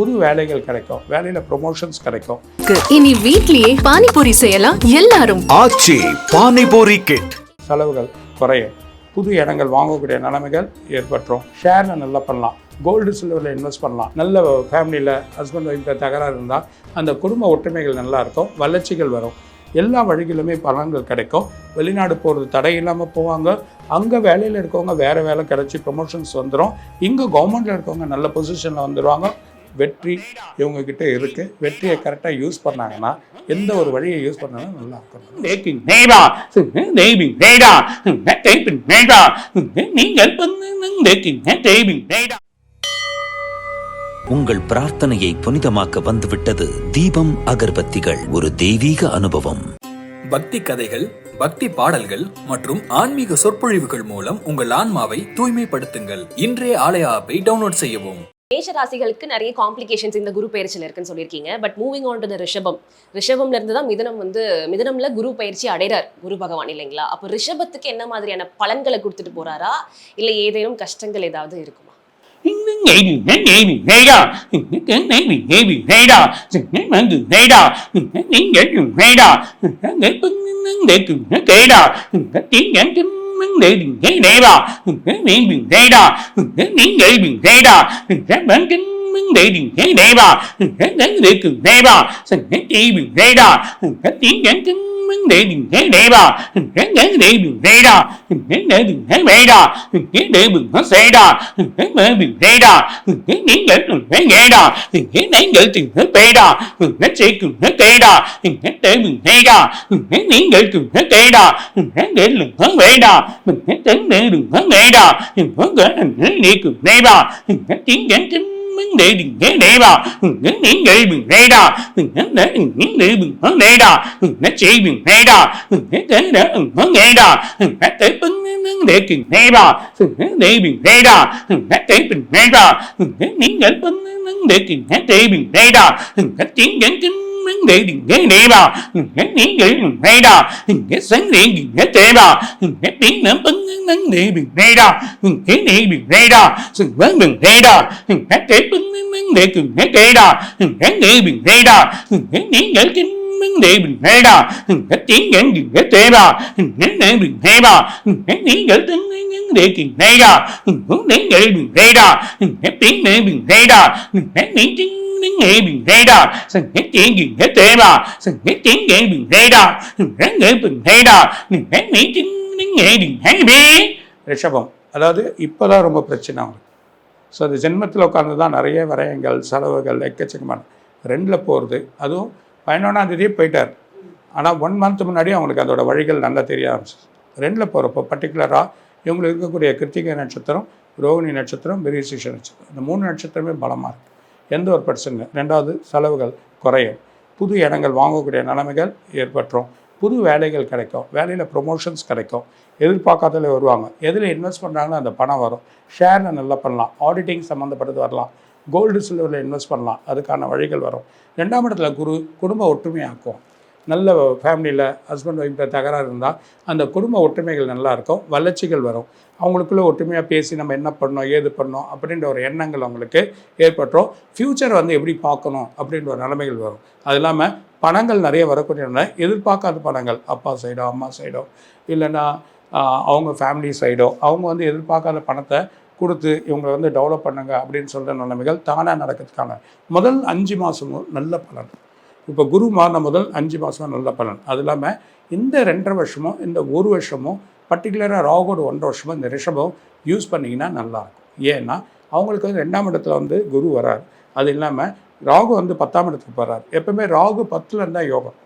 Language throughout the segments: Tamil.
புது வேலைகள் கிடைக்கும். வேலையில் ப்ரொமோஷன்ஸ் கிடைக்கும். இனி வீட்லயே பானிபூரி செய்யலாம் எல்லாரும். ஆச்சி பானிபூரி கிட் செலவுகள் குறையும் புது இடங்கள் வாங்கக்கூடிய நிலைமைகள் ஏற்பட்டுரும். ஷேரில் நல்லா பண்ணலாம். கோல்டு சில்வரில் இன்வெஸ்ட் பண்ணலாம். நல்ல ஃபேமிலியில் ஹஸ்பண்ட் ஒய்ஃபில் தகராறு இருந்தால் அந்த குடும்ப ஒற்றுமைகள் நல்லா இருக்கும். வளர்ச்சிகள் வரும். எல்லா வழிகளிலுமே பலன்கள் கிடைக்கும். வெளிநாடு போகிறது தடை இல்லாமல் போவாங்க. அங்கே வேலையில் இருக்கவங்க வேறு வேலை கிடச்சி ப்ரொமோஷன்ஸ் வந்துடும் இங்கே கவர்மெண்ட்டில் இருக்கவங்க நல்ல பொசிஷனில் வந்துடுவாங்க வெற்றி இவங்க கிட்ட இருக்கு. வெற்றியை கரெக்டாக யூஸ் பண்ணாங்கன்னா எந்த ஒரு வழியை யூஸ் பண்ணாலும் நல்லா இருக்கும். நீங்கள். உங்கள் பிரார்த்தனையை புனிதமாக்க வந்துவிட்டது தீபம் அகர்பத்திகள். ஒரு தெய்வீக அனுபவம். பக்தி கதைகள் பக்தி பாடல்கள் மற்றும் ஆன்மீக சொற்பொழிவுகள் மூலம் உங்கள் ஆன்மாவை தூய்மைப்படுத்துங்கள். இன்றைய ஆலய ஆப்பை டவுன்லோட் செய்யவும். மேஷ ராசிகளுக்கு நிறைய காம்ப்ளிகேஷன்ஸ் இந்த குரு பயிற்சியில் இருக்குன்னு சொல்லியிருக்கீங்க. But moving on to the Rishabam. ரிஷபம்ல இருந்து தான் மிதனம் வந்து மிதனம்ல குரு பயிற்சி அடைறார் குரு பகவான் இல்லைங்களா? அப்போ ரிஷபத்துக்கு என்ன மாதிரியான பலன்களை கொடுத்துட்டு போறாரா? இல்லை ஏதேனும் கஷ்டங்கள் ஏதாவது இருக்குமா? நீங்கள் mến đề đừng thấy đệ đó đừng thấy miệng đừng thấy đó đừng thấy miệng đệ đừng thấy đó đừng thấy bản tính mến đề đừng thấy đệ đó đừng thấy đánh đệ đừng thấy đó đừng thấy chi đừng thấy đó đừng thấy tiếng bản tính nghe vấn đề đừng thế để vào đừng vấn đề để đừng nghe đó đừng vấn đề đừng vấn đề đừng vấn đề đó đừng nói chị đừng nghe đó đừng nói đến đó đừng vấn nghe đó đừng nói tới vấn vấn đề đừng đây đó đừng vấn đề đừng nghe đó đừng nói tới đừng nghe đó đừng nói đến vấn vấn đề đừng nói chị đừng đây đó đừng nói chiến đến chính vấn đề đừng nghe nị bà đừng nghe nghĩ nghĩ đừng nghe đà đừng nghe sáng nị đừng nghe tệ bà đừng nghe tiếng nắm tấn nắng nắng nị đừng nghe đà đừng nghe nị đừng nghe đà đừng vấn đừng nghe đà đừng nghe tệ tấn nắng nắng nị đừng nghe tệ đà đừng nghe nị đừng nghe đà đừng nghe nghĩ nghĩ kinh vấn đề bình hay đó đừng có chiến nhãn đừng nghe tệ đó đừng nhắn nạn đừng nghe đó đừng nhắn nghĩ gỡ tính vấn đề kiền hay đừng hướng đến nghệ đừng hay đó đừng nhắn tiếng mẹ đừng hay đó đừng nhắn nghĩ chứng những nghệ bình thế đà cái tiếng đừng thế thế bà cái tiếng nghệ bình thế đà cái nghệ bình thế đà cái tiếng chính những ரிஷபம் அதாவது இப்போ தான் ரொம்ப பிரச்சனை அவங்களுக்கு ஸோ அது ஜென்மத்தில் உட்காந்து தான் நிறைய விரயங்கள் செலவுகள் எக்கச்சக்கமான ரெண்டில் போகிறது அதுவும் பதினொன்றாம் தேதியே போயிட்டார் ஆனால் ஒன் மந்த் முன்னாடி அவங்களுக்கு அதோட வழிகள் நல்லா தெரிய ஆரம்பிச்சு ரெண்டில் போகிறப்போ பர்டிகுலராக இவங்களுக்கு இருக்கக்கூடிய கிருத்திகை நட்சத்திரம் ரோகிணி நட்சத்திரம் மிருகசீஷ நட்சத்திரம் இந்த மூணு நட்சத்திரமே பலமாக இருக்குது எந்த ஒரு பிரச்சனை ரெண்டாவது செலவுகள் குறையும். புது இடங்கள் வாங்கக்கூடிய நிலைமைகள் ஏற்பட்டுரும். புது வேலைகள் கிடைக்கும். வேலையில் ப்ரொமோஷன்ஸ் கிடைக்கும். எதிர்பார்க்காதல வருவாங்க. எதில் இன்வெஸ்ட் பண்ணுறாங்களோ அந்த பணம் வரும். ஷேரில் நல்லா பண்ணலாம். ஆடிட்டிங் சம்மந்தப்பட்டது வரலாம். கோல்டு சில்வரில் இன்வெஸ்ட் பண்ணலாம். அதுக்கான வழிகள் வரும். ரெண்டாம் இடத்துல குரு குடும்ப ஒற்றுமையாக்கும் நல்ல ஃபேமிலியில் ஹஸ்பண்ட் ஒய்ஃப்ட தகராறு இருந்தால் அந்த குடும்ப ஒற்றுமைகள் நல்லா இருக்கும் வளர்ச்சிகள் வரும். அவங்களுக்குள்ள ஒற்றுமையாக பேசி நம்ம என்ன பண்ணோம் ஏது பண்ணோம் அப்படின்ற ஒரு எண்ணங்கள் அவங்களுக்கு ஏற்பட்டுரும். ஃப்யூச்சர் வந்து எப்படி பார்க்கணும் அப்படின்ற ஒரு நிலைமைகள் வரும். அது இல்லாமல் பணங்கள் நிறைய வரக்கூடிய எதிர்பார்க்காத பணங்கள் அப்பா சைடோ அம்மா சைடோ இல்லைன்னா அவங்க ஃபேமிலி சைடோ அவங்க வந்து எதிர்பார்க்காத பணத்தை கொடுத்து இவங்களை வந்து டெவலப் பண்ணுங்க அப்படின்னு சொல்கிற நிலைமைகள் தானாக நடக்கிறதுக்கான முதல் அஞ்சு மாதமும் நல்ல பலன். இப்போ குரு மாறின முதல் அஞ்சு மாதம் நல்ல பலன். அது இல்லாமல் இந்த ரெண்டரை வருஷமும் இந்த ஒரு வருஷமும் பர்டிகுலராக ராகோடு ஒன்றரை வருஷமும் இந்த ரிஷபம் யூஸ் பண்ணிங்கன்னா நல்லாயிருக்கும் ஏன்னா அவங்களுக்கு வந்து ரெண்டாம் இடத்துல வந்து குரு வரார். அது இல்லாமல் ராகு வந்து பத்தாம் இடத்துக்கு போகிறார் எப்பவுமே ராகு பத்தில் இருந்தால் யோகம்.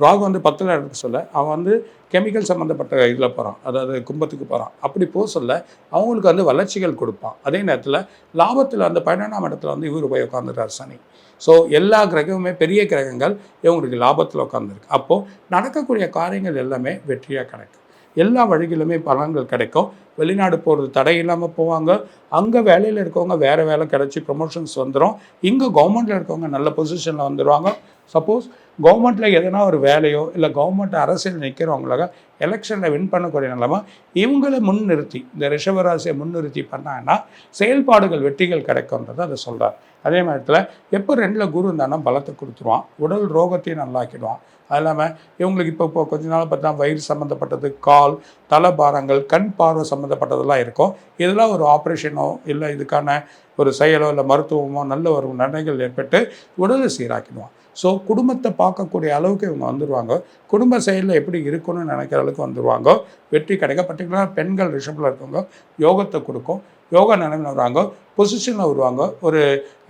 ராகு வந்து பத்தில் இருக்க சொல்ல அவன் வந்து கெமிக்கல் சம்மந்தப்பட்ட இதில் போகிறான் அதாவது கும்பத்துக்கு போகிறான் அப்படி போக சொல்ல அவங்களுக்கு வந்து வளர்ச்சிகள் கொடுப்பான். அதே நேரத்தில் லாபத்தில் அந்த பதினொன்றாம் இடத்துல வந்து இவர் போய் உட்காந்துட்டார் சனி. ஸோ எல்லா கிரகமுமே பெரிய கிரகங்கள் இவங்களுக்கு லாபத்தில் உட்காந்துருக்கு அப்போது நடக்கக்கூடிய காரியங்கள் எல்லாமே வெற்றியாக கிடைக்கும் எல்லா வழிகளுமே பலன்கள் கிடைக்கும். வெளிநாடு போகிறது தடை இல்லாமல் போவாங்க. அங்கே வேலையில் இருக்கவங்க வேறு வேலை கிடச்சி ப்ரொமோஷன்ஸ் வந்துடும் இங்கே கவர்மெண்ட்டில் இருக்கவங்க நல்ல பொசிஷனில் வந்துடுவாங்க சப்போஸ் கவர்மெண்ட்டில் எதனா ஒரு வேலையோ இல்லை கவர்மெண்ட் அரசியல் நிற்கிறவங்களாக எலெக்ஷனில் வின் பண்ணக்கூடிய நிலமா இவங்களை முன்னிறுத்தி இந்த ரிஷபராசியை முன்னிறுத்தி பண்ணாங்கன்னா செயல்பாடுகள் வெற்றிகள் கிடைக்கும்ன்றதை அதை சொல்கிறார் அதே நேரத்தில் எப்போ ரெண்டில் குரு இருந்தானா பலத்தை கொடுத்துருவான். உடல் ரோகத்தையும் நல்லாக்கிடுவான். அது இல்லாமல் இவங்களுக்கு இப்போ இப்போ கொஞ்ச நாள் பார்த்தா வயிறு சம்மந்தப்பட்டது கால் தலபாரங்கள் கண் பார்வை சம்மந்தப்பட்டதெல்லாம் இருக்கும். இதெல்லாம் ஒரு ஆப்ரேஷனோ இல்லை இதுக்கான ஒரு செயலோ இல்லை மருத்துவமோ நல்ல ஒரு நன்மைகள் ஏற்பட்டு உடலை சீராக்கிடுவான். ஸோ குடும்பத்தை பார்க்கக்கூடிய அளவுக்கு இவங்க வந்துடுவாங்க குடும்ப செயலில் எப்படி இருக்கணும்னு நினைக்கிற அளவுக்கு வந்துடுவாங்க வெற்றி கிடைக்க பர்டிகுலராக பெண்கள் ரிஷபில் இருக்கவங்க யோகத்தை கொடுக்கும். யோகா நிலைமையில் வருவாங்க. பொசிஷனில் வருவாங்க. ஒரு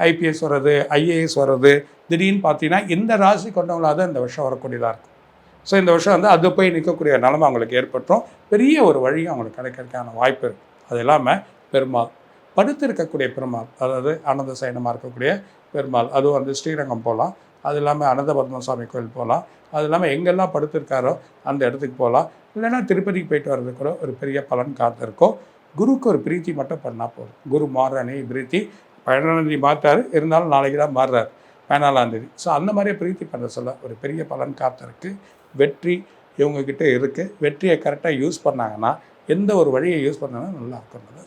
ஐபிஎஸ் வர்றது ஐஏஎஸ் வர்றது திடீர்னு பார்த்தீங்கன்னா இந்த ராசி கொண்டவங்களாக தான் இந்த வருஷம் வரக்கூடியதாக இருக்கும். ஸோ இந்த வருஷம் வந்து அது போய் நிற்கக்கூடிய நிலமை அவங்களுக்கு ஏற்பட்டுரும். பெரிய ஒரு வழியும் அவங்களுக்கு கிடைக்கிறதுக்கான வாய்ப்பு இருக்குது அது இல்லாமல் பெருமாள். படுத்து இருக்கக்கூடிய பெருமாள் அதாவது ஆனந்த சைனமாக இருக்கக்கூடிய பெருமாள். அதுவும் வந்து ஸ்ரீரங்கம் போகலாம். அது இல்லாமல் அனந்த பத்மசாமி கோயில் போகலாம். அது இல்லாமல் எங்கெல்லாம் படுத்திருக்காரோ அந்த இடத்துக்கு போகலாம். இல்லைன்னா திருப்பதிக்கு போயிட்டு வர்றது கூட ஒரு பெரிய பலன் காத்திருக்கும். குருவுக்கு ஒரு பிரீத்தி மட்டும் பண்ணால் போதும். குரு மாறுறானே பிரீத்தி தேதி மாற்றாரு இருந்தாலும் நாளைக்கு தான் மாறுறாரு. பதினாலாம் தேதி. ஸோ அந்த மாதிரியே பிரீத்தி பண்ண சொல்ல ஒரு பெரிய பலன் காத்திருக்கு. வெற்றி இவங்கக்கிட்ட இருக்குது வெற்றியை கரெக்டாக யூஸ் பண்ணாங்கன்னா எந்த ஒரு வழியை யூஸ் பண்ணாலும் நல்லா இருக்கும்னு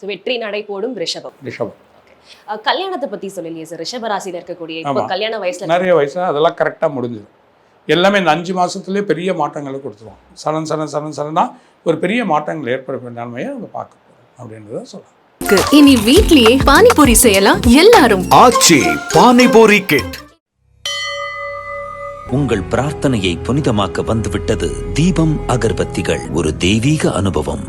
ஸோ வெற்றி நடை போடும் ரிஷபம். ரிஷபம். கல்யாணத்தை பத்தி சொல்லலையே சார் ரிஷப ராசியில இருக்கக்கூடிய. கல்யாண வயசுல நிறைய வயசில் அதெல்லாம் கரெக்டாக முடிஞ்சிடும் எல்லாமே இந்த அஞ்சு மாதத்துலேயே பெரிய மாற்றங்களை கொடுத்துருவோம் சடன் சடன் சடன் சடனாக ஒரு பெரிய மாற்றங்கள் ஏற்படக்கூடிய நிலைமையை நம்ம பார்க்க போகிறோம் அப்படின்றத சொல்லலாம். இனி வீட்லயே பானிபூரி செய்யலாம் எல்லாரும். ஆச்சி பானிபூரி கிட். உங்கள் பிரார்த்தனையை புனிதமாக்க வந்துவிட்டது தீபம் அகர்பத்திகள். ஒரு தெய்வீக அனுபவம்.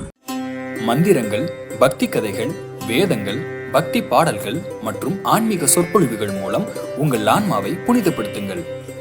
மந்திரங்கள் பக்தி கதைகள் வேதங்கள் பக்தி பாடல்கள் மற்றும் ஆன்மீக சொற்பொழிவுகள் மூலம் உங்கள் ஆன்மாவை புனிதப்படுத்துங்கள்.